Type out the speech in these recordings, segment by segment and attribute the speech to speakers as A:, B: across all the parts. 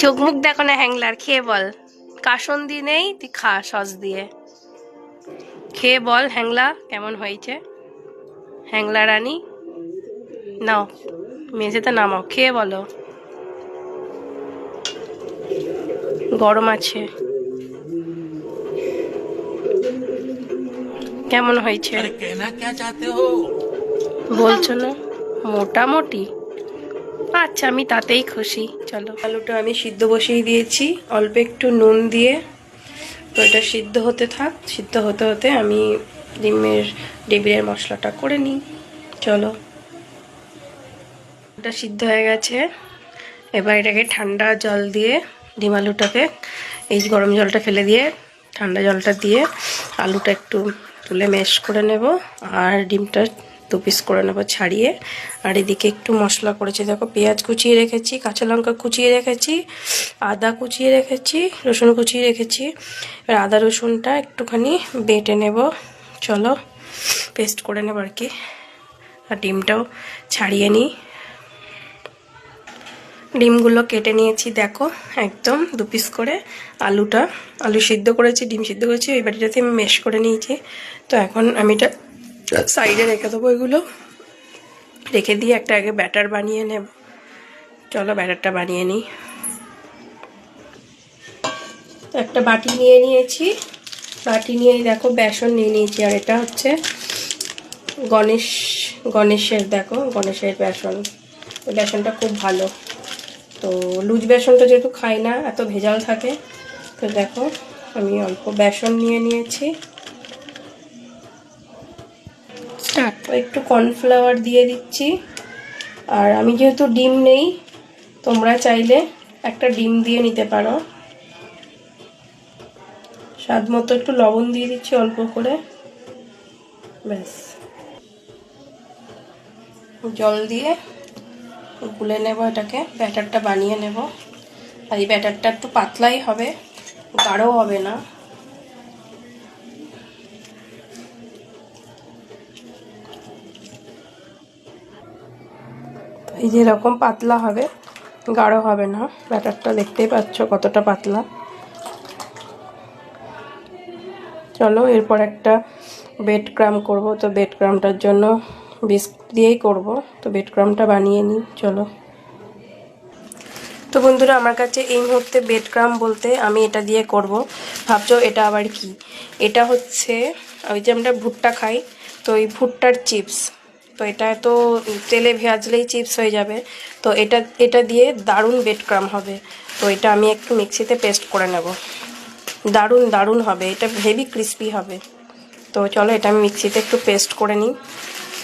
A: চোখ মুখ দেখো না হ্যাংলার খেয়ে বল। কাসন দি নেই তুই খা সস দিয়ে। খেয়ে বল হ্যাংলা কেমন হয়েছে? হ্যাংলা রানী নাও মেঝেতে নামাও খেয়ে বলো। গরম আছে। কেমন হয়েছে? বলছো না মোটামুটি। আচ্ছা আমি তাতেই খুশি। চলো। আলুটা আমি সিদ্ধ বসিয়ে দিয়েছি। অল্প একটু নুন দিয়ে তো এটা সিদ্ধ হতে থাক। সিদ্ধ হতে হতে আমি ডিমের ডিমের মশলাটা করে নিই। চলো। এটা সিদ্ধ হয়ে গেছে। এবার এটাকে ঠান্ডা জল দিয়ে, ডিম আলুটাকে, এই গরম জলটা ফেলে দিয়ে, ঠান্ডা জলটা দিয়ে আলুটা একটু তুলে ম্যাশ করে নেব। আর ডিমটা দু পিস করে নেব ছাড়িয়ে। আর এদিকে একটু মশলা করেছি, দেখো পেঁয়াজ কুচিয়ে রেখেছি, কাঁচা লঙ্কা কুচিয়ে রেখেছি, আদা কুচিয়ে রেখেছি, রসুন কুচিয়ে রেখেছি। এবার আদা রসুনটা একটুখানি বেটে নেব। চলো পেস্ট করে নেব আর কি। আর ডিমটাও ছাড়িয়ে নিই। ডিমগুলো কেটে নিয়েছি, দেখো একদম দু পিস করে। আলুটা, আলু সিদ্ধ করেছি, ডিম সিদ্ধ করেছি, ওই বাটিটাতে আমি মেশ করে নিয়েছি। তো এখন আমি এটা সাইডে রেখে দেবো এগুলো। রেখে দিয়ে একটা আগে ব্যাটার বানিয়ে নেব। চলো ব্যাটারটা বানিয়ে নিই। একটা বাটি নিয়ে নিয়েছি। বাটি নিয়ে দেখো বেসন নিয়ে নিয়েছি, আর এটা হচ্ছে গণেশ, গণেশের দেখো, গণেশের বেসন। ওই বেসনটা খুব ভালো। তো লুজ বেসনটা যেহেতু খাই না, এত ভেজাল থাকে, তো দেখো আমি অল্প বেসন নিয়ে নিয়েছি। একটু কর্নফ্লাওয়ার দিয়ে দিচ্ছি। আর আমি যেহেতু ডিম নেই, তোমরা চাইলে একটা ডিম দিয়ে নিতে পারো। স্বাদ মতো একটু লবণ দিয়ে দিচ্ছি অল্প করে। ব্যাস। জল দিয়ে গুলে নেব এটাকে, ব্যাটারটা বানিয়ে নেব। আর এই ব্যাটারটা একটু পাতলাই হবে গাঢ় হবে না। এই যে এরকম পাতলা হবে, গাঢ় হবে না। ব্যাটারটা দেখতেই পাচ্ছ কতটা পাতলা। চলো, এরপর একটা বেড ক্রাম করব। তো বেড ক্রামটার জন্য বিস্কুট দিয়েই করব। তো বেড ক্রামটা বানিয়ে নিই, চলো। তো বন্ধুরা, আমার কাছে এই মুহূর্তে বেড ক্রাম বলতে আমি এটা দিয়ে করব। ভাবছ এটা আবার কি? এটা হচ্ছে, ওই যে আমরা ভুট্টা খাই, তো এই ভুট্টার চিপস। তো এটা তো তেলে ভেজলেই চিপস হয়ে যাবে। তো এটা এটা দিয়ে দারুণ বেড ক্রাম হবে। তো এটা আমি একটু মিক্সিতে পেস্ট করে নেব। দারুণ দারুণ হবে। এটা হেভি ক্রিস্পি হবে। তো চলো এটা আমি মিক্সিতে একটু পেস্ট করে নিই।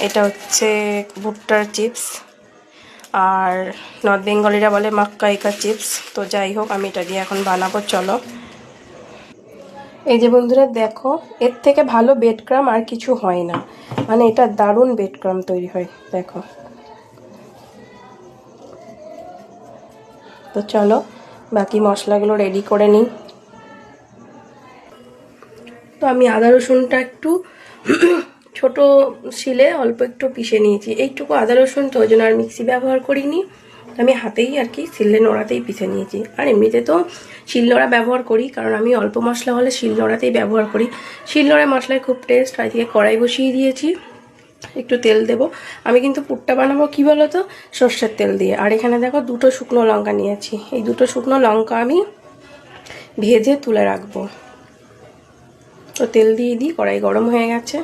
A: এটা হচ্ছে ভুট্টার চিপস আর নর্থ বেঙ্গলিরা বলে মাক্কা মাক্কাইকা চিপস তো যাই হোক, আমি এটা দিয়ে এখন বানাবো। চলো। এই যে বন্ধুরা দেখো, এর থেকে ভালো বেডক্রাম আর কিছু হয় না। মানে এটা দারুণ বেডক্রাম তৈরি হয়, দেখো। তো চলো, বাকি মশলাগুলো রেডি করে নিই। তো আমি আদা রসুনটা একটু ছোট শিলে অল্প একটু পিষে নিয়েছি। এইটুকু আদা রসুন তো, ওই জন্য আর মিক্সি ব্যবহার করিনি। আমি হাতেই আর কি শিলে নোড়াতেই পিষে নিয়েছি। আর এমনিতে তো শিলনোড়া ব্যবহার করি, কারণ আমি অল্প মশলা হলে শিলনোড়াতেই ব্যবহার করি। শিলনোড়ায় মশলায় খুব টেস্ট আর থেকে কড়াই বসিয়ে দিয়েছি। একটু তেল দেব। আমি কিন্তু পুরটা বানাবো কি বলো তো সর্ষের তেল দিয়ে। আর এখানে দেখো দুটো শুকনো লঙ্কা নিয়েছি। এই দুটো শুকনো লঙ্কা আমি ভেজে তুলে রাখব। তো তেল দিয়ে দিই, কড়াই গরম হয়ে গেছে।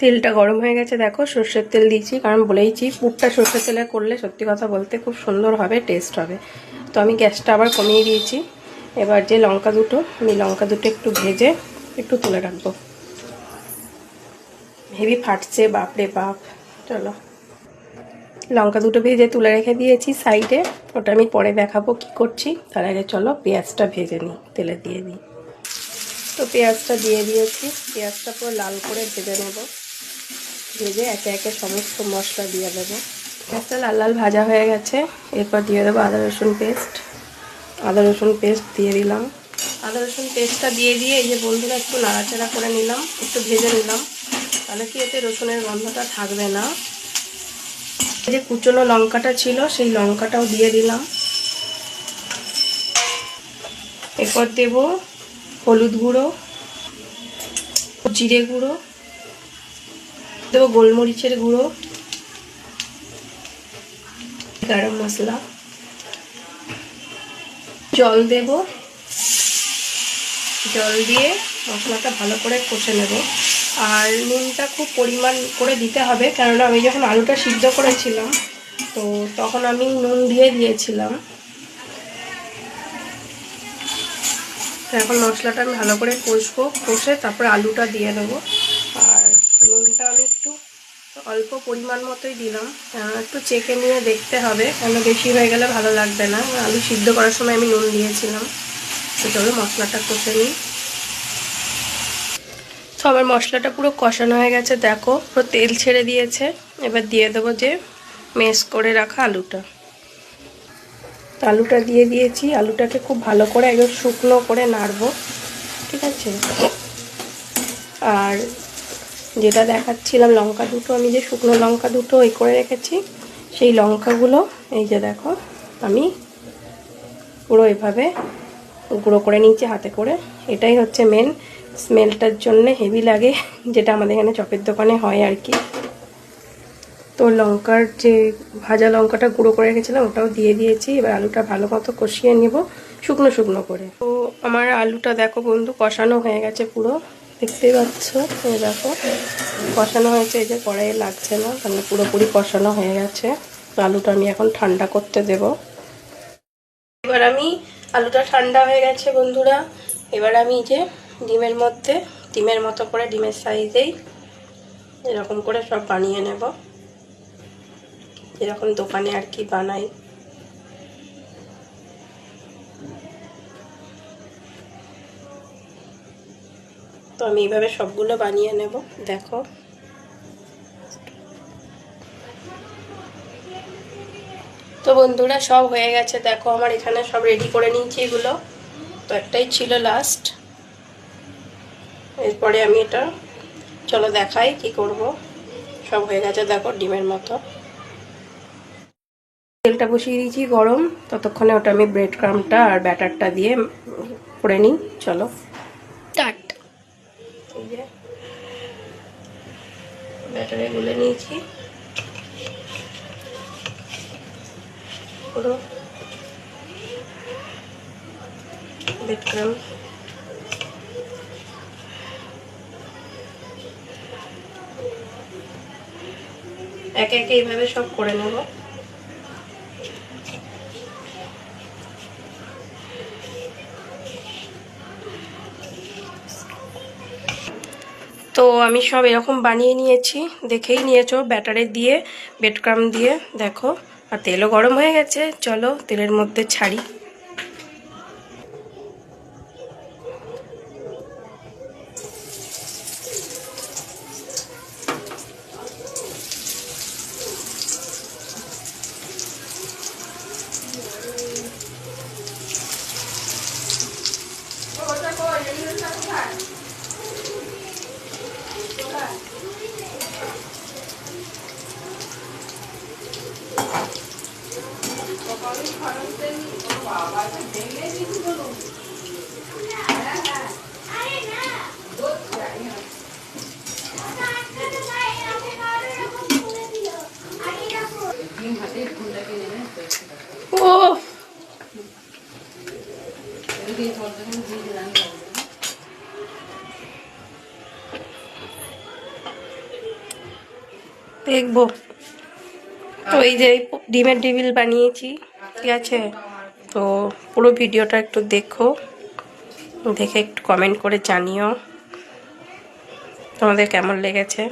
A: তেলটা গরম হয়ে গেছে, দেখো সর্ষের তেল দিয়েছি, কারণ বলেইছি পুরটা সর্ষের তেলে করলে সত্যি কথা বলতে খুব সুন্দর হবে টেস্ট হবে। তো আমি গ্যাসটা আবার কমিয়ে দিয়েছি। এবার যে লঙ্কা দুটো, আমি লঙ্কা দুটো একটু ভেজে একটু তুলে রাখব। হেভি ফাটছে, বাপরে বাপ। চলো। লঙ্কা দুটো ভেজে তুলে রেখে দিয়েছি সাইডে। ওটা আমি পরে দেখাবো কি করছি। তার আগে চলো পেঁয়াজটা ভেজে নিই, তেলে দিয়ে দিই। তো পেঁয়াজটা দিয়ে দিয়েছি, পেঁয়াজটা পুরো লাল করে ভেজে নেব। ভেজে একে একে সমস্ত মশলা দিয়ে দেবো। পেঁয়াজটা লাল লাল ভাজা হয়ে গেছে। এরপর দিয়ে দেবো আদা রসুন পেস্ট। আদা রসুন পেস্ট দিয়ে দিলাম। আদা রসুন পেস্টটা দিয়ে দিয়ে এই যে বন্ধুরা একটু নাড়াচাড়া করে নিলাম, একটু ভেজে নিলাম। তাহলে কি এতে রসুনের গন্ধটা থাকবে না? এই যে কুচনো লঙ্কাটা ছিল, সেই লঙ্কাটাও দিয়ে দিলাম। এরপর দেব হলুদ গুঁড়ো, জিরে গুঁড়ো। দেবো গোলমরিচের গুঁড়ো, গরম মশলা, জল দেব, জল দিয়ে মশলাটা ভালো করে কষে নেব। আর নুনটা খুব পরিমাণ করে দিতে হবে, কেননা আমি যখন আলুটা সিদ্ধ করেছিলাম, তো তখন আমি নুন দিয়ে দিয়েছিলাম। এখন মশলাটা আমি ভালো করে কষবো, কষে তারপরে আলুটা দিয়ে দেবো আর নুনটা আমি একটু অল্প পরিমাণ মতোই দিলাম। একটু চেকে নিয়ে দেখতে হবে। কেন বেশি হয়ে গেলে ভালো লাগবে না। আলু সিদ্ধ করার সময় আমি নুন দিয়েছিলাম। তো মশলাটা কষে নিই। তো আমার মশলাটা পুরো কষানো হয়ে গেছে, দেখো। পুরো তেল ছেড়ে দিয়েছে। এবার দিয়ে দেবো যে মেস করে রাখা আলুটা। আলুটা দিয়ে দিয়েছি। আলুটাকে খুব ভালো করে একদম শুকনো করে নাড়বো। ঠিক আছে? আর যেটা দেখাচ্ছিলাম লঙ্কা দুটো, আমি যে শুকনো লঙ্কা দুটো ওই করে রেখেছি, সেই লঙ্কাগুলো, এই যে দেখো, আমি পুরো এভাবে গুঁড়ো করে নিয়েছি হাতে করে। এটাই হচ্ছে মেন স্মেলটার জন্য হেভি লাগে, যেটা আমাদের এখানে চপের দোকানে হয় আর কি। তো লঙ্কার যে ভাজা লঙ্কাটা গুঁড়ো করে রেখেছিলাম, ওটাও দিয়ে দিয়েছি। এবার আলুটা ভালো মতো কষিয়ে নেব, শুকনো শুকনো করে। তো আমার আলুটা দেখো বন্ধু, কষানো হয়ে গেছে পুরো। দেখতেই পাচ্ছ? এই দেখো, কষানো হয়েছে, এই যে কড়াইয়ে লাগছে না মানে পুরোপুরি কষানো হয়ে গেছে। আলুটা আমি এখন ঠান্ডা করতে দেব। এবার আমি, আলুটা ঠান্ডা হয়ে গেছে বন্ধুরা। এবার আমি যে ডিমের মধ্যে, ডিমের মতো করে, ডিমের সাইজেই এরকম করে সব বানিয়ে নেব। যেরকম দোকানে আর কি বানাই। তো আমি এইভাবে সবগুলো বানিয়ে নেব, দেখো। তো বন্ধুরা, সব হয়ে গেছে, দেখো, আমার এখানে সব রেডি করে নিয়েছি এগুলো। তো একটাই ছিল লাস্ট এরপরে আমি এটা, চলো দেখাই কি করব। সব হয়ে গেছে, দেখো, ডিমের মতো। তেলটা বসিয়ে দিয়েছি গরম, ততক্ষণে ওটা আমি ব্রেড ক্রামটা আর ব্যাটারটা দিয়ে করে নিই, চলো। ব্যাটারে গুলে নিয়েছি। পুরো দেখলাম। একে একে এইভাবে সব করে নেব। তো আমি সব এরকম বানিয়ে নিয়েছি। দেখেই নিয়েছো ব্যাটারে দিয়ে বেডক্রাম দিয়ে, দেখো। আর তেলও গরম হয়ে গেছে। চলো তেলের মধ্যে ছাড়ি। দেখব। তো এই যে ডিমের টেবিল বানিয়েছি ঠিক আছে? তো পুরো ভিডিওটা একটু দেখো দেখে একটু কমেন্ট করে জানিও তোমাদের কেমন লেগেছে।